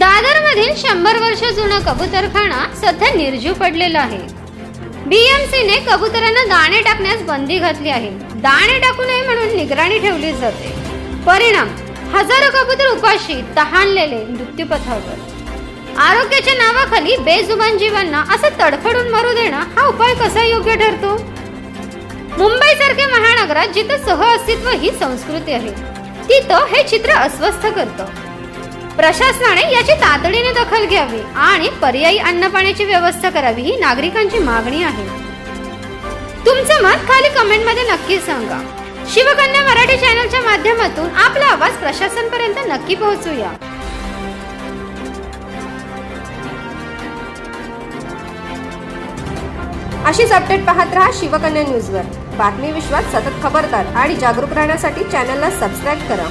दादरमधील शंभर वर्ष जुना कबूतरखाना सध्या निर्जीव पडलेला आहे. बीएमसीने कबुतरांना दाणे टाकण्यास बंदी घातली आहे. दाणे टाकू नये म्हणून निगराणी ठेवली जाते. परिणाम हजारो कबूतर उपाशी तहानलेले मृत्यूपथावर आरोग्याच्या नावाखाली बेजुबान जीवांना असं तडफडून मारू देणं हा उपाय कसा योग्य ठरतो? मुंबईसारख्या महानगरात जिथं सह अस्तित्व ही संस्कृती आहे तिथं हे चित्र अस्वस्थ करतं. प्रशासनाने याची तातडीने दखल घ्यावी आणि पर्यायी अन्न पाण्याची व्यवस्था करावी ही नागरिकांची मागणी आहे. तुमचं मत खाली कमेंटमध्ये नक्की सांगा. शिवकन्या मराठी चॅनलच्या माध्यमातून आपला आवाज प्रशासनपर्यंत नक्की पोहोचूया. अशीच अपडेट पाहत रहा शिवकन्या न्यूजवर बातमी विश्वात सतत खबरदार आणि जागरूक राहण्यासाठी चॅनलला सबस्क्राईब करा.